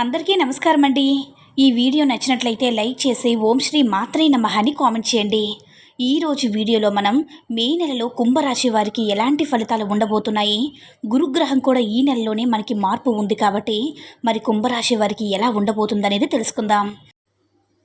అందరికీ నమస్కారం అండి. ఈ వీడియో నచ్చినట్లయితే లైక్ చేసి ఓం శ్రీ మాత్రే నమః అని కామెంట్ చేయండి. ఈరోజు వీడియోలో మనం మే నెలలో కుంభరాశి వారికి ఎలాంటి ఫలితాలు ఉండబోతున్నాయి? గురుగ్రహం కూడా ఈ నెలలోనే మనకి మార్పు ఉంది కాబట్టి మరి కుంభరాశి వారికి ఎలా ఉండబోతుందనేది తెలుసుకుందాం.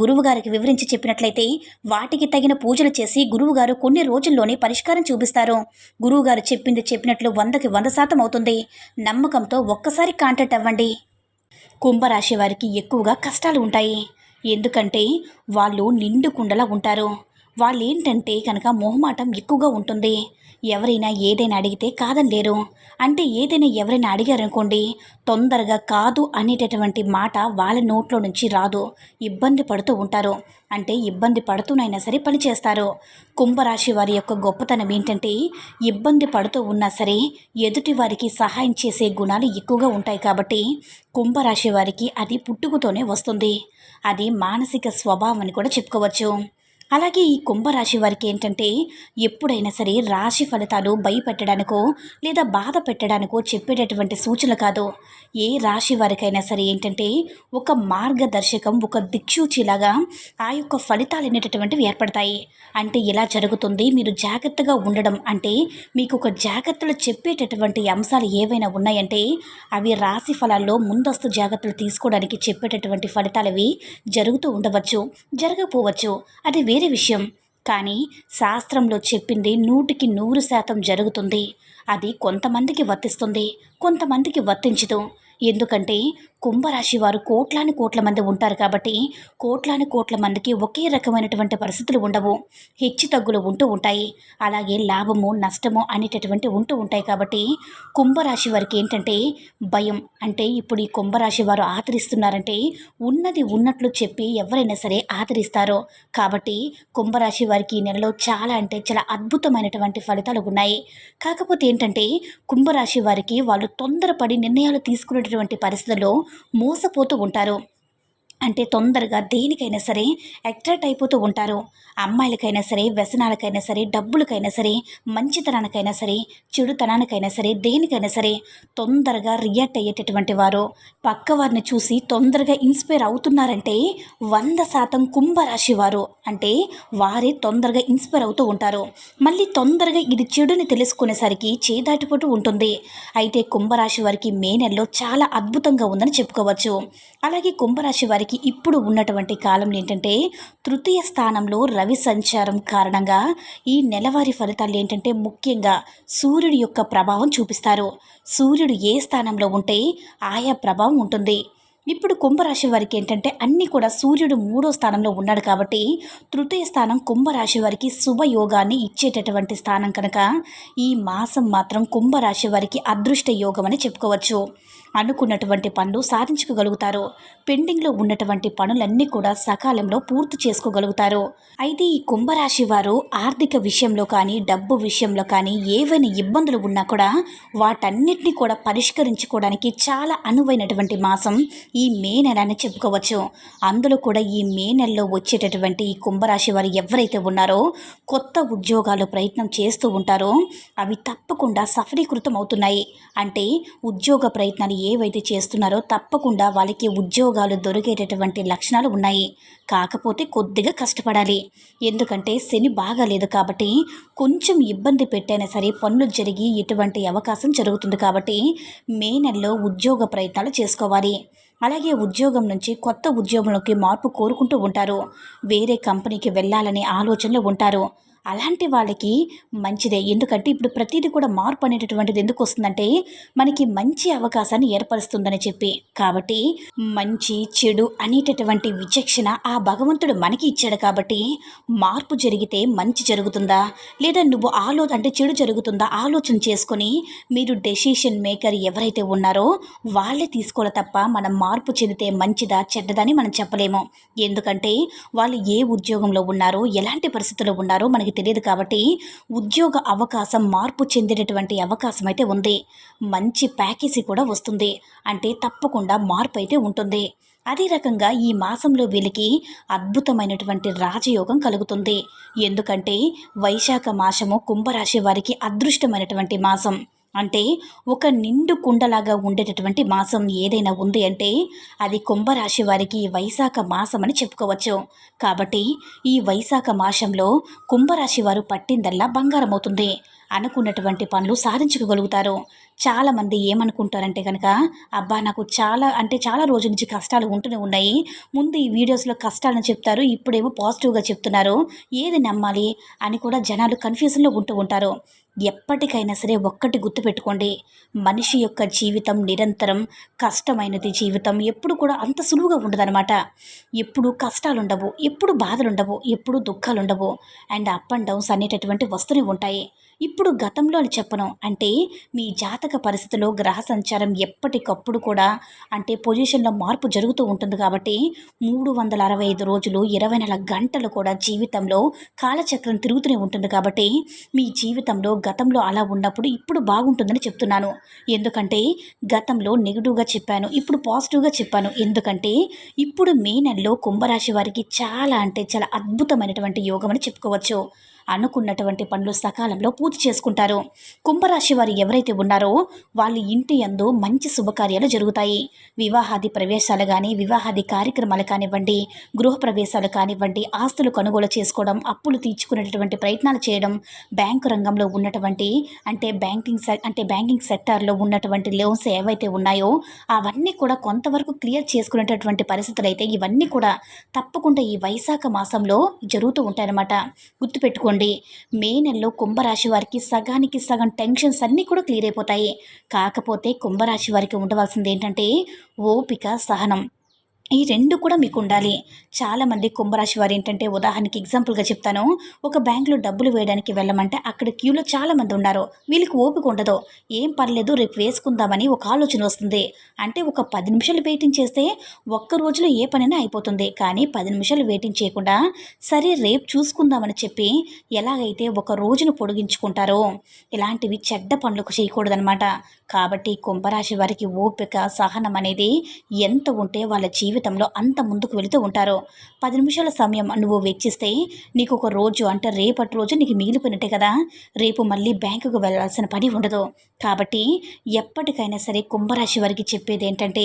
గురువుగారికి వివరించి చెప్పినట్లయితే వాటికి తగిన పూజలు చేసి గురువుగారు కొన్ని రోజుల్లోనే పరిష్కారం చూపిస్తారు. గురువుగారు చెప్పింది చెప్పినట్లు వందకి వంద శాతం అవుతుంది. నమ్మకంతో ఒక్కసారి కాంటాక్ట్ అవ్వండి. కుంభరాశి వారికి ఎక్కువగా కష్టాలు ఉంటాయి. ఎందుకంటే వాళ్ళు నిండు కుండలా ఉంటారు. వాళ్ళు ఏంటంటే కనుక మొహమాటం ఎక్కువగా ఉంటుంది. ఎవరైనా ఏదైనా అడిగితే కాదని లేరు. అంటే ఏదైనా ఎవరైనా అడిగారనుకోండి తొందరగా కాదు అనేటటువంటి మాట వాళ్ళ నోట్లో నుంచి రాదు. ఇబ్బంది పడుతూ ఉంటారు. అంటే ఇబ్బంది పడుతూనైనా సరే పని చేస్తారు. కుంభరాశి వారి యొక్క గొప్పతనం ఏంటంటే ఇబ్బంది పడుతూ ఉన్నా సరే ఎదుటి వారికి సహాయం చేసే గుణాలు ఎక్కువగా ఉంటాయి కాబట్టి కుంభరాశి వారికి అది పుట్టుకతోనే వస్తుంది. అది మానసిక స్వభావం అని కూడా చెప్పుకోవచ్చు. అలాగే ఈ కుంభరాశి వారికి ఏంటంటే ఎప్పుడైనా సరే రాశి ఫలితాలు భయపెట్టడానికో లేదా బాధ పెట్టడానికో చెప్పేటటువంటి సూచన కాదు. ఏ రాశి వారికైనా సరే ఏంటంటే ఒక మార్గదర్శకం ఒక దిక్సూచిలాగా ఆ యొక్క ఫలితాలు అనేటటువంటివి ఏర్పడతాయి. అంటే ఇలా జరుగుతుంది మీరు జాగ్రత్తగా ఉండడం అంటే మీకు ఒక జాగ్రత్తలు చెప్పేటటువంటి అంశాలు ఏవైనా ఉన్నాయంటే అవి రాశి ఫలాల్లో ముందస్తు జాగ్రత్తలు తీసుకోవడానికి చెప్పేటటువంటి ఫలితాలు అవి జరుగుతూ ఉండవచ్చు జరగకపోవచ్చు. అది వేరే విషయం. కానీ శాస్త్రంలో చెప్పింది నూటికి నూరు శాతం జరుగుతుంది. అది కొంతమందికి వర్తిస్తుంది కొంతమందికి వర్తించదు. ఎందుకంటే కుంభరాశి వారు కోట్లాని కోట్ల మంది ఉంటారు కాబట్టి కోట్లాని కోట్ల మందికి ఒకే రకమైనటువంటి పరిస్థితులు ఉండవు. హెచ్చు తగ్గులు ఉంటూ ఉంటాయి. అలాగే లాభము నష్టము అనేటటువంటి ఉంటూ ఉంటాయి కాబట్టి కుంభరాశి వారికి ఏంటంటే భయం. అంటే ఇప్పుడు ఈ కుంభరాశి వారు ఆదరిస్తున్నారంటే ఉన్నది ఉన్నట్లు చెప్పి ఎవరైనా సరే ఆదరిస్తారు. కాబట్టి కుంభరాశి వారికి ఈ నెలలో చాలా అంటే చాలా అద్భుతమైనటువంటి ఫలితాలు ఉన్నాయి. కాకపోతే ఏంటంటే కుంభరాశి వారికి వాళ్ళు తొందరపడి నిర్ణయాలు తీసుకునే తీసుకునేటటువంటి పరిస్థితుల్లో మోసపోతూ ఉంటారు. అంటే తొందరగా దేనికైనా సరే అట్రాక్ట్ అయిపోతూ ఉంటారు. అమ్మాయిలకైనా సరే వ్యసనాలకైనా సరే డబ్బులకైనా సరే మంచితనానికైనా సరే చెడుతనానికైనా సరే దేనికైనా సరే తొందరగా రియాక్ట్ అయ్యేటటువంటి వారు. పక్క వారిని చూసి తొందరగా ఇన్స్పైర్ అవుతున్నారంటే వంద శాతం కుంభరాశి వారు. అంటే వారే తొందరగా ఇన్స్పైర్ అవుతూ ఉంటారు. మళ్ళీ తొందరగా ఇది చెడుని తెలుసుకునేసరికి చేదాటిపోతూ ఉంటుంది. అయితే కుంభరాశి వారికి మే నెలలో చాలా అద్భుతంగా ఉందని చెప్పుకోవచ్చు. అలాగే కుంభరాశి వారికి ఇప్పుడు ఉన్నటువంటి కాలంలో ఏంటంటే తృతీయ స్థానంలో రవి సంచారం కారణంగా ఈ నెలవారీ ఫలితాలు ఏంటంటే ముఖ్యంగా సూర్యుడి యొక్క ప్రభావం చూపిస్తారు. సూర్యుడు ఏ స్థానంలో ఉంటే ఆయా ప్రభావం ఉంటుంది. ఇప్పుడు కుంభరాశి వారికి ఏంటంటే అన్నీ కూడా సూర్యుడు మూడో స్థానంలో ఉన్నాడు కాబట్టి తృతీయ స్థానం కుంభరాశి వారికి శుభయోగాన్ని ఇచ్చేటటువంటి స్థానం కనుక ఈ మాసం మాత్రం కుంభరాశి వారికి అదృష్ట యోగం అని చెప్పుకోవచ్చు. అనుకున్నటువంటి పనులు సాధించుకోగలుగుతారు. పెండింగ్లో ఉన్నటువంటి పనులన్నీ కూడా సకాలంలో పూర్తి చేసుకోగలుగుతారు. అయితే ఈ కుంభరాశి వారు ఆర్థిక విషయంలో కానీ డబ్బు విషయంలో కానీ ఏవైనా ఇబ్బందులు ఉన్నా కూడా వాటన్నిటిని కూడా పరిష్కరించుకోవడానికి చాలా అనువైనటువంటి మాసం ఈ మే నెల అని చెప్పుకోవచ్చు. అందులో కూడా ఈ మే నెలలో వచ్చేటటువంటి ఈ కుంభరాశి వారు ఎవరైతే ఉన్నారో కొత్త ఉద్యోగాలు ప్రయత్నం చేస్తూ ఉంటారో అవి తప్పకుండా సఫలీకృతం అవుతున్నాయి. అంటే ఉద్యోగ ప్రయత్నాలు ఏవైతే చేస్తున్నారో తప్పకుండా వాళ్ళకి ఉద్యోగాలు దొరికేటటువంటి లక్షణాలు ఉన్నాయి. కాకపోతే కొద్దిగా కష్టపడాలి. ఎందుకంటే శని బాగాలేదు కాబట్టి కొంచెం ఇబ్బంది పెట్టైనా సరే పనులు జరిగి ఇటువంటి అవకాశం జరుగుతుంది కాబట్టి మే నెలలో ఉద్యోగ ప్రయత్నాలు చేసుకోవాలి. అలాగే ఉద్యోగం నుంచి కొత్త ఉద్యోగంలోకి మార్పు కోరుకుంటూ ఉంటారు. వేరే కంపెనీకి వెళ్ళాలనే ఆలోచనలో ఉంటారు. అలాంటి వాళ్ళకి మంచిదే. ఎందుకంటే ఇప్పుడు ప్రతిదీ కూడా మార్పు అనేటటువంటిది ఎందుకు వస్తుందంటే మనకి మంచి అవకాశాన్ని ఏర్పరుస్తుందని చెప్పి. కాబట్టి మంచి చెడు అనేటటువంటి విచక్షణ ఆ భగవంతుడు మనకి ఇచ్చాడు కాబట్టి మార్పు జరిగితే మంచి జరుగుతుందా? లేదా నువ్వు ఆలో అంటే చెడు జరుగుతుందా? ఆలోచన చేసుకొని మీరు డెసిషన్ మేకర్ ఎవరైతే ఉన్నారో వాళ్ళే తీసుకోవాలి తప్ప మనం మార్పు చెందితే మంచిదా చెడ్డదని మనం చెప్పలేము. ఎందుకంటే వాళ్ళు ఏ ఉద్యోగంలో ఉన్నారో ఎలాంటి పరిస్థితుల్లో ఉన్నారో మనకి తెలియదు కాబట్టి ఉద్యోగ అవకాశం మార్పు చెందేటటువంటి అవకాశం అయితే ఉంది. మంచి ప్యాకేజీ కూడా వస్తుంది. అంటే తప్పకుండా మార్పు అయితే ఉంటుంది. అదే రకంగా ఈ మాసంలో వీళ్ళకి అద్భుతమైనటువంటి రాజయోగం కలుగుతుంది. ఎందుకంటే వైశాఖ మాసము కుంభరాశి వారికి అదృష్టమైనటువంటి మాసం. అంటే ఒక నిండు కుండలాగా ఉండేటటువంటి మాసం ఏదైనా ఉంది అంటే అది కుంభరాశి వారికి వైశాఖ మాసం అని చెప్పుకోవచ్చు. కాబట్టి ఈ వైశాఖ మాసంలో కుంభరాశి వారు పట్టిందల్లా బంగారం అవుతుంది అనుకున్నటువంటి పనులు సాధించుకోగలుగుతారు. చాలామంది ఏమనుకుంటారంటే కనుక అబ్బా నాకు చాలా అంటే చాలా రోజుల నుంచి కష్టాలు ఉంటూనే ఉన్నాయి. ముందు ఈ వీడియోస్లో కష్టాలను చెప్తారు ఇప్పుడేమో పాజిటివ్గా చెప్తున్నారు. ఏది నమ్మాలి? అని కూడా జనాలు కన్ఫ్యూజన్లో ఉంటూ ఉంటారు. ఎప్పటికైనా సరే ఒక్కటి గుర్తుపెట్టుకోండి. మనిషి యొక్క జీవితం నిరంతరం కష్టమైనది జీవితం. ఎప్పుడు కూడా అంత సులువుగా ఉండదన్నమాట. ఎప్పుడు కష్టాలు ఉండవు ఎప్పుడు బాధలు ఉండవు ఎప్పుడు దుఃఖాలుండవు. అండ్ అప్ అండ్ డౌన్స్ అనేటటువంటి వస్తూనే ఉంటాయి. ఇప్పుడు గతంలో అని చెప్పను. అంటే మీ జాతక పరిస్థితిలో గ్రహ సంచారం ఎప్పటికప్పుడు కూడా అంటే పొజిషన్లో మార్పు జరుగుతూ ఉంటుంది కాబట్టి మూడు వందల అరవై ఐదు రోజులు ఇరవై నాలుగు గంటలు కూడా జీవితంలో కాలచక్రం తిరుగుతూనే ఉంటుంది కాబట్టి మీ జీవితంలో గతంలో అలా ఉన్నప్పుడు ఇప్పుడు బాగుంటుందని చెప్తున్నాను. ఎందుకంటే గతంలో నెగిటివ్గా చెప్పాను ఇప్పుడు పాజిటివ్గా చెప్పాను. ఎందుకంటే ఇప్పుడు మే నెలలో కుంభరాశి వారికి చాలా అంటే చాలా అద్భుతమైనటువంటి యోగం అని చెప్పుకోవచ్చు. అనుకున్నటువంటి పనులు సకాలంలో పూర్తి చేసుకుంటారు. కుంభరాశి వారు ఎవరైతే ఉన్నారో వాళ్ళ ఇంటి యందు మంచి శుభకార్యాలు జరుగుతాయి. వివాహాది ప్రవేశాలు కానీ వివాహాది కార్యక్రమాలు కానివ్వండి గృహ ప్రవేశాలు కానివ్వండి ఆస్తులు కొనుగోలు చేసుకోవడం అప్పులు తీర్చుకునేటటువంటి ప్రయత్నాలు చేయడం బ్యాంకు రంగంలో ఉన్నటువంటి అంటే బ్యాంకింగ్ సె అంటే బ్యాంకింగ్ సెక్టార్లో ఉన్నటువంటి లోన్స్ ఏవైతే ఉన్నాయో అవన్నీ కూడా కొంతవరకు క్లియర్ చేసుకునేటటువంటి పరిస్థితులు అయితే ఇవన్నీ కూడా తప్పకుండా ఈ వైశాఖ మాసంలో జరుగుతూ ఉంటాయన్నమాట. గుర్తుపెట్టుకోండి. మే నెలలో కుంభరాశి వారికి సగానికి సగం టెన్షన్స్ అన్నీ కూడా క్లియర్ అయిపోతాయి. కాకపోతే కుంభరాశి వారికి ఉండవలసింది ఏంటంటే ఓపిక సహనం. ఈ రెండు కూడా మీకు ఉండాలి చాలామంది కుంభరాశి వారు ఏంటంటే ఉదాహరణకి ఎగ్జాంపుల్గా చెప్తాను. ఒక బ్యాంకులో డబ్బులు వేయడానికి వెళ్ళమంటే అక్కడ క్యూలో చాలామంది ఉన్నారు. వీళ్ళకి ఓపిక ఉండదు. ఏం పర్లేదు రేపు వేసుకుందామని ఒక ఆలోచన వస్తుంది. అంటే ఒక పది నిమిషాలు వెయిటింగ్ చేస్తే ఒక్క రోజులో ఏ పనైనా అయిపోతుంది. కానీ పది నిమిషాలు వెయిటింగ్ చేయకుండా సరే రేపు చూసుకుందామని చెప్పి ఎలాగైతే ఒక రోజును పొడిగించుకుంటారో ఇలాంటివి చెడ్డ పనులకు చేయకూడదనమాట కాబట్టి కుంభరాశి వారికి ఓపిక సహనం అనేది ఎంత ఉంటే వాళ్ళ జీవితంలో అంత ముందుకు వెళుతూ ఉంటారు. పది నిమిషాల సమయం నువ్వు వెచ్చిస్తే నీకు ఒక రోజు అంటే రేపటి రోజు నీకు మిగిలిపోయినట్టే కదా. రేపు మళ్ళీ బ్యాంకుకు వెళ్ళాల్సిన పని ఉండదు. కాబట్టి ఎప్పటికైనా సరే కుంభరాశి వారికి చెప్పేది ఏంటంటే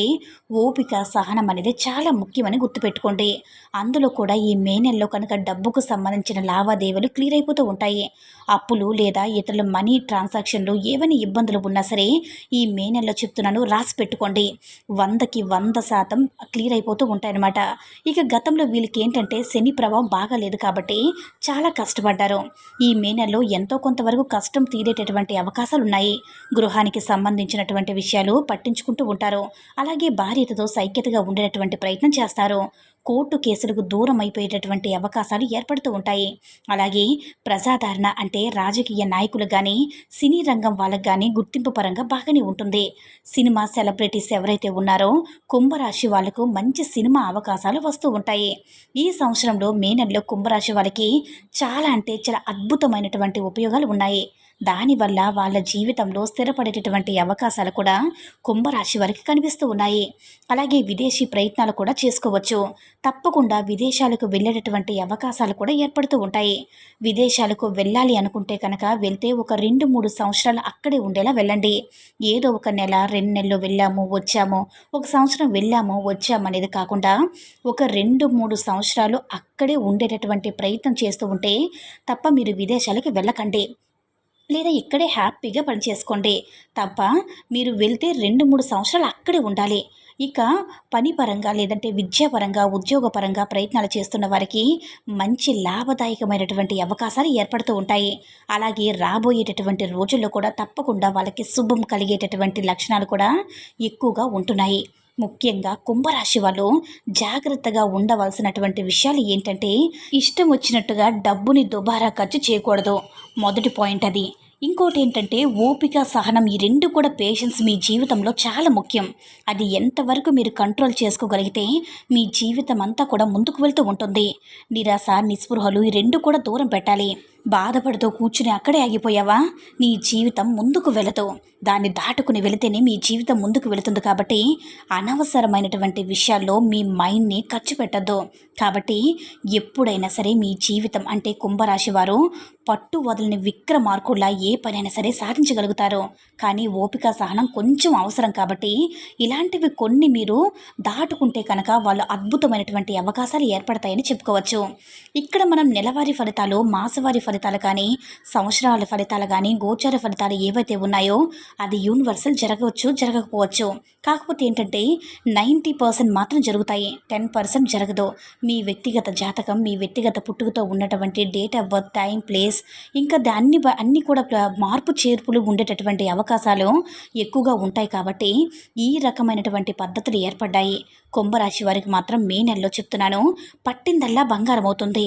ఓపిక సహనం అనేది చాలా ముఖ్యమని గుర్తుపెట్టుకోండి. అందులో కూడా ఈ మే నెలలో కనుక డబ్బుకు సంబంధించిన లావాదేవీలు క్లియర్ అయిపోతూ ఉంటాయి. అప్పులు లేదా ఇతరుల మనీ ట్రాన్సాక్షన్లు ఏవైనా ఇబ్బందులు ఉన్నా సరే ఈ మే నెలలో చెప్తున్నాను రాసి పెట్టుకోండి. వందకి వంద శాతం క్లియర్ అయిపోతూ ఉంటాయన్నమాట. ఇక గతంలో వీళ్ళకి ఏంటంటే శని ప్రభావం బాగాలేదు కాబట్టి చాలా కష్టపడ్డారు. ఈ మే నెలలో ఎంతో కొంతవరకు కష్టం తీరేటటువంటి అవకాశాలు ఉన్నాయి. గృహానికి సంబంధించినటువంటి విషయాలు పట్టించుకుంటూ ఉంటారు. అలాగే భార్యతతో సైక్యతగా ఉండేటటువంటి ప్రయత్నం చేస్తారు. కోర్టు కేసులకు దూరం అయిపోయేటటువంటి అవకాశాలు ఏర్పడుతూ ఉంటాయి. అలాగే ప్రజాదరణ అంటే రాజకీయ నాయకులు కానీ సినీ రంగం వాళ్ళకు కానీ గుర్తింపు పరంగా బాగానే ఉంటుంది. సినిమా సెలబ్రిటీస్ ఎవరైతే ఉన్నారో కుంభరాశి వాళ్ళకు మంచి సినిమా అవకాశాలు వస్తూ ఉంటాయి. ఈ సంవత్సరంలో మే నెలలో కుంభరాశి వాళ్ళకి చాలా అంటే చాలా అద్భుతమైనటువంటి ఉపయోగాలు ఉన్నాయి. దానివల్ల వాళ్ళ జీవితంలో స్థిరపడేటటువంటి అవకాశాలు కూడా కుంభరాశి వారికి కనిపిస్తూ ఉన్నాయి. అలాగే విదేశీ ప్రయత్నాలు కూడా చేసుకోవచ్చు. తప్పకుండా విదేశాలకు వెళ్ళేటటువంటి అవకాశాలు కూడా ఏర్పడుతూ ఉంటాయి. విదేశాలకు వెళ్ళాలి అనుకుంటే కనుక వెళ్తే ఒక రెండు మూడు సంవత్సరాలు అక్కడే ఉండేలా వెళ్ళండి. ఏదో ఒక నెల రెండు నెలలు వెళ్ళాము వచ్చాము ఒక సంవత్సరం వెళ్ళాము వచ్చాము అనేది కాకుండా ఒక రెండు మూడు సంవత్సరాలు అక్కడే ఉండేటటువంటి ప్రయత్నం చేస్తూ ఉంటే తప్ప మీరు విదేశాలకు వెళ్ళకండి. లేదా ఇక్కడే హ్యాపీగా పనిచేసుకోండి తప్ప మీరు వెళ్తే రెండు మూడు సంవత్సరాలు అక్కడే ఉండాలి. ఇక పని పరంగా లేదంటే విద్యాపరంగా ఉద్యోగపరంగా ప్రయత్నాలు చేస్తున్న వారికి మంచి లాభదాయకమైనటువంటి అవకాశాలు ఏర్పడుతూ ఉంటాయి. అలాగే రాబోయేటటువంటి రోజుల్లో కూడా తప్పకుండా వాళ్ళకి శుభం కలిగేటటువంటి లక్షణాలు కూడా ఎక్కువగా ఉంటున్నాయి. ముఖ్యంగా కుంభరాశి వాళ్ళు జాగ్రత్తగా ఉండవలసినటువంటి విషయాలు ఏంటంటే ఇష్టం వచ్చినట్టుగా డబ్బుని దుబారా ఖర్చు చేయకూడదు. మొదటి పాయింట్ అది. ఇంకోటి ఏంటంటే ఓపిక సహనం ఈ రెండు కూడా పేషెన్స్ మీ జీవితంలో చాలా ముఖ్యం. అది ఎంతవరకు మీరు కంట్రోల్ చేసుకోగలిగితే మీ జీవితం అంతా కూడా ముందుకు వెళ్తూ ఉంటుంది. నిరాశ నిస్పృహలు ఈ రెండు కూడా దూరం పెట్టాలి. బాధపడుతూ కూర్చుని అక్కడే ఆగిపోయావా? నీ జీవితం ముందుకు వెళదు దాన్ని దాటుకుని వెళితేనే మీ జీవితం ముందుకు వెళుతుంది కాబట్టి అనవసరమైనటువంటి విషయాల్లో మీ మైండ్ని ఖర్చు పెట్టద్దు. కాబట్టి ఎప్పుడైనా సరే మీ జీవితం అంటే కుంభరాశి వారు పట్టు వదలని విక్రమార్కుల్లా ఏ పనైనా సరే సాధించగలుగుతారు. కానీ ఓపిక సహనం కొంచెం అవసరం కాబట్టి ఇలాంటివి కొన్ని మీరు దాటుకుంటే కనుక వాళ్ళు అద్భుతమైనటువంటి అవకాశాలు ఏర్పడతాయని చెప్పుకోవచ్చు. ఇక్కడ మనం నెలవారీ ఫలితాలు మాసవారీ ఫలితాలు కానీ సంవత్సరాల ఫలితాలు కానీ గోచార ఫలితాలు ఏవైతే ఉన్నాయో అది యూనివర్సల్ జరగవచ్చు జరగకపోవచ్చు. కాకపోతే ఏంటంటే నైంటీ పర్సెంట్ మాత్రం జరుగుతాయి. టెన్ పర్సెంట్ జరగదు. మీ వ్యక్తిగత జాతకం మీ వ్యక్తిగత పుట్టుకతో ఉన్నటువంటి date of birth time place ఇంకా దాన్ని అన్ని కూడా మార్పు చేర్పులు ఉండేటటువంటి అవకాశాలు ఎక్కువగా ఉంటాయి కాబట్టి ఈ రకమైనటువంటి పద్ధతులు ఏర్పడ్డాయి. కుంభరాశి వారికి మాత్రం మే నెలలో చెప్తున్నాను పట్టిందల్లా బంగారం అవుతుంది.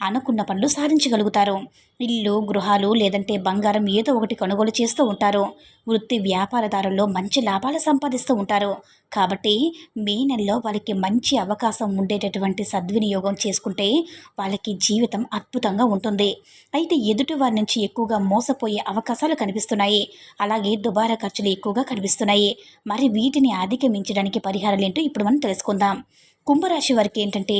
అనుకున్న పనులు సాధించగలుగుతారు. ఇల్లు గృహాలు లేదంటే బంగారం ఏదో ఒకటి కొనుగోలు చేస్తూ ఉంటారు. వృత్తి వ్యాపారదారుల్లో మంచి లాభాలు సంపాదిస్తూ ఉంటారు. కాబట్టి మే నెలలో వాళ్ళకి మంచి అవకాశం ఉండేటటువంటి సద్వినియోగం చేసుకుంటే వాళ్ళకి జీవితం అద్భుతంగా ఉంటుంది. అయితే ఎదుటి వారి నుంచి ఎక్కువగా మోసపోయే అవకాశాలు కనిపిస్తున్నాయి. అలాగే దుబారా ఖర్చులు ఎక్కువగా కనిపిస్తున్నాయి. మరి వీటిని అధిగమించడానికి పరిహారాలు ఏంటో ఇప్పుడు మనం తెలుసుకుందాం. కుంభరాశి వారికి ఏంటంటే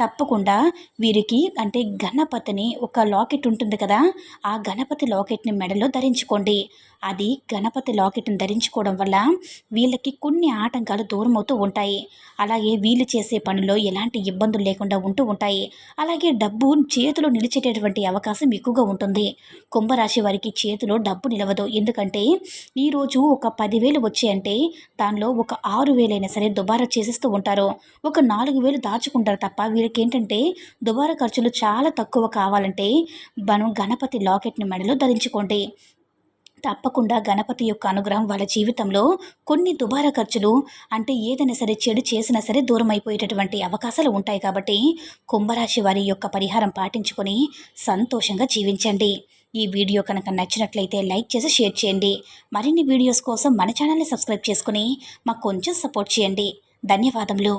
తప్పకుండా వీరికి అంటే గణపతిని ఒక లాకెట్ ఉంటుంది కదా ఆ గణపతి లాకెట్ని మెడలో ధరించుకోండి. అది గణపతి లాకెట్ని ధరించుకోవడం వల్ల వీళ్ళకి కొన్ని ఆటంకాలు దూరమవుతూ ఉంటాయి. అలాగే వీళ్ళు చేసే పనిలో ఎలాంటి ఇబ్బందులు లేకుండా ఉంటూ ఉంటాయి. అలాగే డబ్బు చేతిలో నిలిచేటటువంటి అవకాశం ఎక్కువగా ఉంటుంది. కుంభరాశి వారికి చేతిలో డబ్బు నిలవదు. ఎందుకంటే ఈరోజు ఒక పదివేలు వచ్చాయంటే దానిలో ఒక ఆరు వేలైనా సరే దుబారా చేసేస్తూ ఉంటారు. ఒక నాలుగు వేలు దాచుకుంటారు తప్ప వీళ్ళకి ఏంటంటే దుబారా ఖర్చులు చాలా తక్కువ కావాలంటే మనం గణపతి లాకెట్ని మెడలో ధరించుకోండి. తప్పకుండా గణపతి యొక్క అనుగ్రహం వాళ్ళ జీవితంలో కొన్ని దుబారా ఖర్చులు అంటే ఏదైనా సరే చెడు చేసినా సరే దూరం అయిపోయేటటువంటి అవకాశాలు ఉంటాయి కాబట్టి కుంభరాశి వారి యొక్క పరిహారం పాటించుకొని సంతోషంగా జీవించండి. ఈ వీడియో కనుక నచ్చినట్లయితే లైక్ చేసి షేర్ చేయండి. మరిన్ని వీడియోస్ కోసం మన ఛానల్ని సబ్స్క్రైబ్ చేసుకుని మాకు కొంచెం సపోర్ట్ చేయండి. ధన్యవాదములు.